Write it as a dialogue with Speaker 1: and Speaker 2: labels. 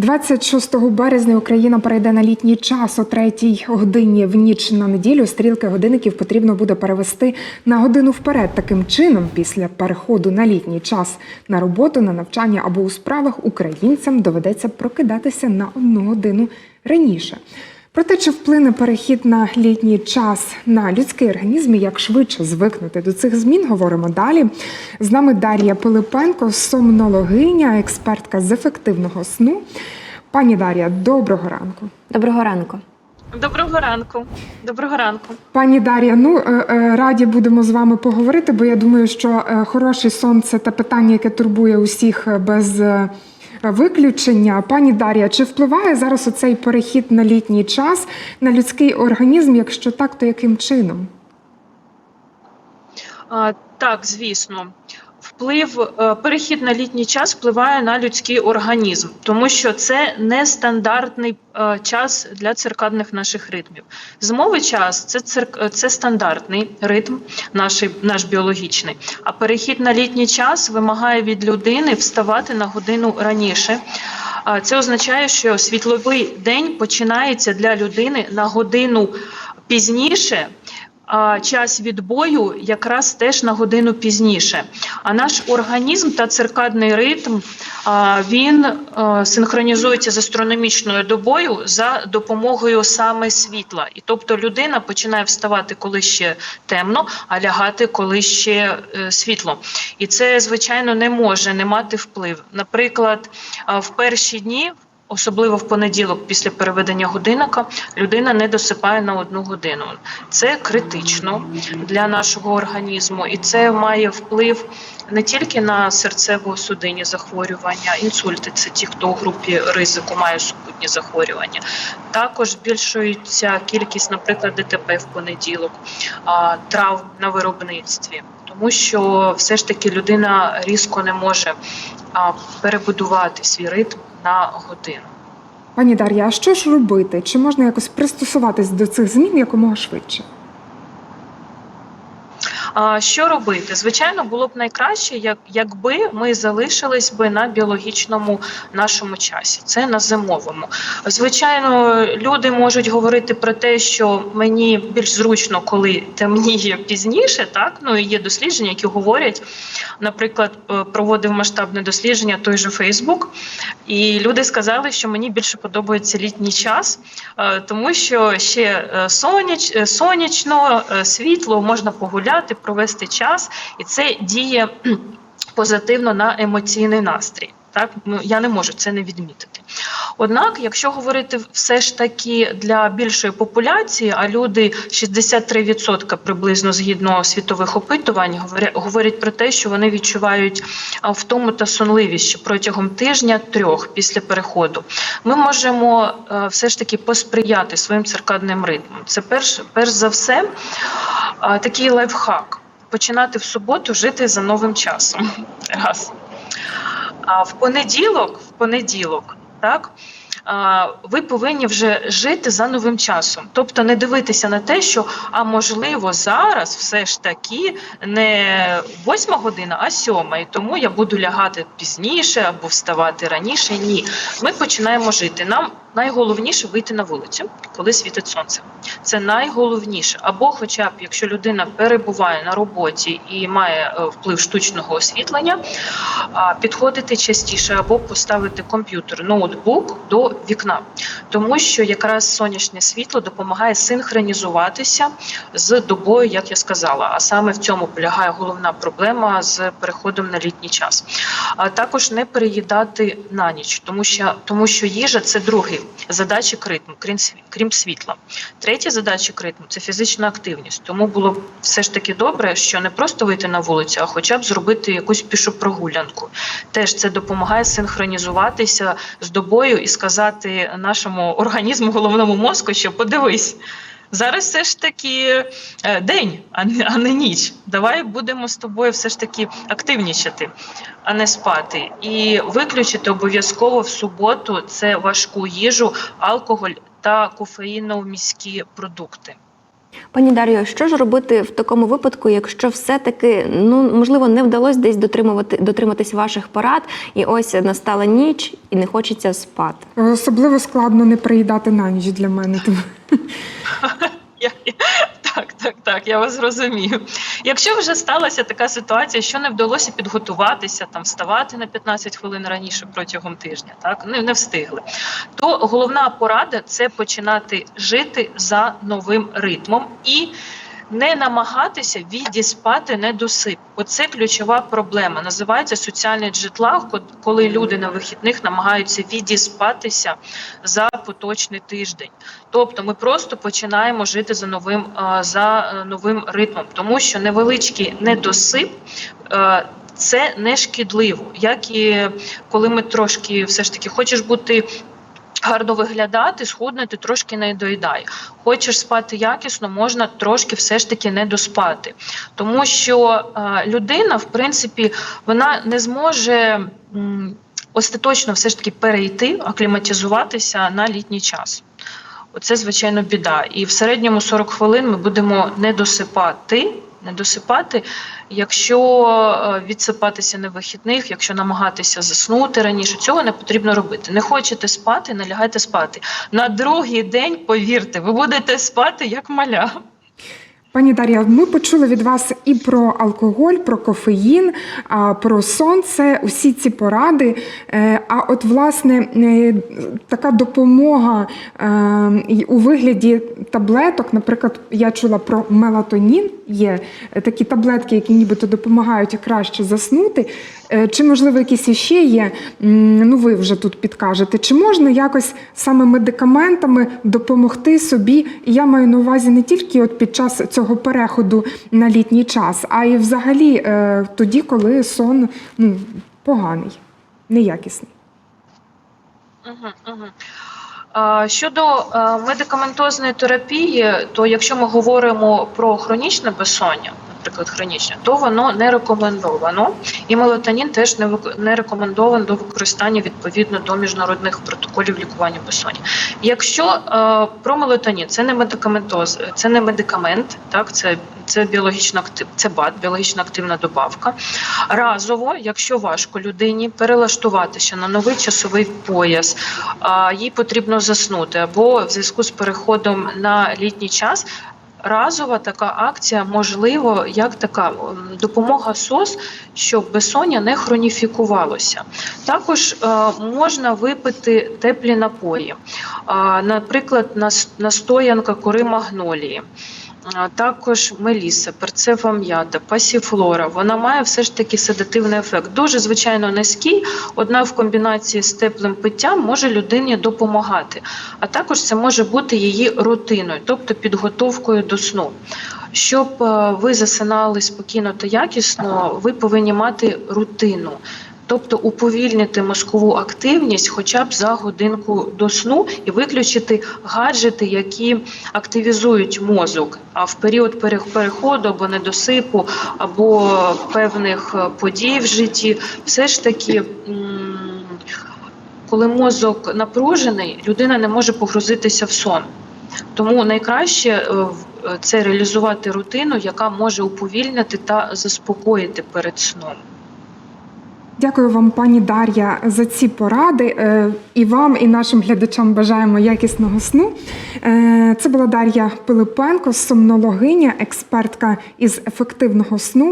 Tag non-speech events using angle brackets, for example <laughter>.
Speaker 1: 26 березня Україна перейде на літній час о третій годині в ніч на неділю. Стрілки годинників потрібно буде перевести на годину вперед. Таким чином, після переходу на літній час на роботу, на навчання або у справах українцям доведеться прокидатися на одну годину раніше. Про те, чи вплине перехід на літній час на людський організм і як швидше звикнути до цих змін, говоримо далі. З нами Дар'я Пилипенко, сомнологиня, експертка з ефективного сну. Пані Дар'я, доброго ранку.
Speaker 2: Доброго ранку.
Speaker 3: Доброго ранку. Доброго ранку.
Speaker 1: Пані Дар'я, ну е, е, раді будемо з вами поговорити, бо я думаю, що е, хороший сон це те питання, яке турбує усіх без виключення. Пані Дар'я, чи впливає зараз оцей перехід на літній час на людський організм? Якщо так, то яким чином?
Speaker 3: А, так, звісно. Вплив е, перехід на літній час впливає на людський організм, тому що це нестандартний е, час для циркадних наших ритмів. Зимовий час це цирк, е, це стандартний ритм, наш, наш біологічний. А перехід на літній час вимагає від людини вставати на годину раніше. Це означає, що світловий день починається для людини на годину пізніше. Час відбою якраз теж на годину пізніше. А наш організм та циркадний ритм він синхронізується з астрономічною добою за допомогою саме світла. І тобто людина починає вставати, коли ще темно, а лягати, коли ще е, світло. І це, звичайно, не може не мати вплив. Наприклад, в перші дні. Особливо в понеділок, після переведення годинника, людина не досипає на одну годину. Це критично для нашого організму, і це має вплив не тільки на серцево-судинні захворювання, інсульти це ті, хто у групі ризику має супутні захворювання. Також збільшується кількість, наприклад, ДТП в понеділок, травм на виробництві. Тому що все ж таки людина різко не може перебудувати свій ритм на годину.
Speaker 1: Пані Дар'я, а що ж робити? Чи можна якось пристосуватись до цих змін якомога швидше?
Speaker 3: Що робити? Звичайно, було б найкраще, як якби ми залишились би на біологічному нашому часі, це на зимовому. Звичайно, люди можуть говорити про те, що мені більш зручно, коли темніє пізніше. Так ну і є дослідження, які говорять, наприклад, е, проводив масштабне дослідження той же Фейсбук, і люди сказали, що мені більше подобається літній час, е, тому що ще е, соняч, сонячно, світло, можна погуляти, провести час, і це діє <clears throat> позитивно на емоційний настрій. Так, ну я не можу це не відмітити. Однак, якщо говорити все ж таки для більшої популяції, а люди 63% приблизно згідно світових опитувань говорять, говорять про те, що вони відчувають втому та сонливість протягом тижня-трьох після переходу, ми можемо все ж таки посприяти своїм циркадним ритмам. Це перш, перш за все такий лайфхак. Починати в суботу жити за новим часом. <laughs> Раз. А в понеділок, в понеділок, так. Ви повинні вже жити за новим часом, тобто не дивитися на те, що а можливо зараз все ж таки не восьма година, а сьома, і тому я буду лягати пізніше або вставати раніше. Ні, ми починаємо жити. Нам найголовніше вийти на вулицю, коли світить сонце. Це найголовніше. Або, хоча б, якщо людина перебуває на роботі і має е, вплив штучного освітлення, підходити частіше або поставити комп'ютер, ноутбук до вікна, тому що якраз сонячне світло допомагає синхронізуватися з добою, як я сказала. А саме в цьому полягає головна проблема з переходом на літній час. А також не переїдати на ніч, тому що тому що їжа це другий задачик критму, крім крім світла. Третя задача критму це фізична активність. Тому було б все ж таки добре, що не просто вийти на вулицю, а хоча б зробити якусь пішу прогулянку. Теж це допомагає синхронізуватися з добою і сказати нашому організму, головному мозку, що подивись. Зараз все ж таки е, день, а не, а не ніч. Давай будемо з тобою все ж таки активнічати, а не спати. І виключити обов'язково в суботу це важку їжу, алкоголь та кофеїновміські продукти.
Speaker 2: Пані Дар'yo, що ж робити в такому випадку, якщо все-таки ну можливо не вдалося десь дотримувати дотриматись ваших порад, і ось настала ніч і не хочеться спати?
Speaker 1: Особливо складно не приїдати на ніч для мене. Тому
Speaker 3: Я- <laughs> Так, так, так, я вас розумію. Якщо вже сталася така ситуація, що не вдалося підготуватися, там вставати на 15 хвилин раніше протягом тижня, так не, не встигли. То головна порада це починати жити за новим ритмом і не намагатися відіспати недосип. Оце ключова проблема. Називається соціальний джетлаг, коли люди на вихідних намагаються відіспатися за поточний тиждень. Тобто ми просто починаємо жити за новим за е, новим ритмом, тому що невеличкий недосип. е, Це не шкідливо, як і коли ми трошки все ж таки хочеш бути гарно виглядати, схуднути, трошки не доїдай. Хочеш спати якісно, можна трошки все ж таки не доспати. Тому що е, людина, в принципі, вона не зможе м, остаточно все ж таки перейти, акліматизуватися на літній час. Оце, звичайно, біда. І в середньому 40 хвилин ми будемо не досипати. Не досипати, якщо е, відсипатися на вихідних, якщо намагатися заснути раніше, цього не потрібно робити. Не хочете спати, не лягайте спати. На другий день, повірте, ви будете спати як маля.
Speaker 1: Пані Дар'я, ми почули від вас і про алкоголь, про кофеїн, про сон. Це усі ці поради. Е, А от власне е, така допомога е, у вигляді таблеток, наприклад, я чула про мелатонін. Є такі таблетки, які нібито допомагають краще заснути. Чи можливо якісь іще є? Ну ви вже тут підкажете. Чи можна якось саме медикаментами допомогти собі? І я маю на увазі не тільки от під час цього переходу на літній час, а й взагалі е, тоді, коли сон ну, поганий, неякісний.
Speaker 3: Щодо е, медикаментозної терапії, то якщо ми говоримо про хронічне безсоння, наприклад, хронічне, то воно не рекомендовано, і мелатонін теж не не рекомендований до використання відповідно до міжнародних протоколів лікування безсоння. Якщо е, про мелатонін, це не медикаментоз, це не медикамент, так це, це біологічно актив, це БАД, біологічно активна добавка. Разово, якщо важко людині перелаштуватися на новий часовий пояс, їй потрібно заснути або в зв'язку з переходом на літній час. Разова така акція, можливо, як така допомога СОС, щоб безсоння не хроніфікувалося. Також е, можна випити теплі напої, наприклад, настоянка кори магнолії. Також меліса, перцева м'ята, пасіфлора. Вона має все ж таки седативний ефект. Дуже звичайно низький, одна в комбінації з теплим питтям може людині допомагати. А також це може бути її рутиною, тобто підготовкою до сну. Щоб е, ви засинали спокійно та якісно, ви повинні мати рутину. Тобто уповільнити мозкову активність хоча б за годинку до сну і виключити гаджети, які активізують мозок. А в період переходу або недосипу, або певних е, подій в житті, все ж таки. Коли мозок напружений, людина не може погрузитися в сон. Тому найкраще е, е, це реалізувати рутину, яка може уповільнити та заспокоїти перед сном.
Speaker 1: Дякую вам, пані Дар'я, за ці поради. Е, І вам, і нашим глядачам бажаємо якісного сну. Е, Це була Дар'я Пилипенко, сомнологиня, експертка із ефективного сну.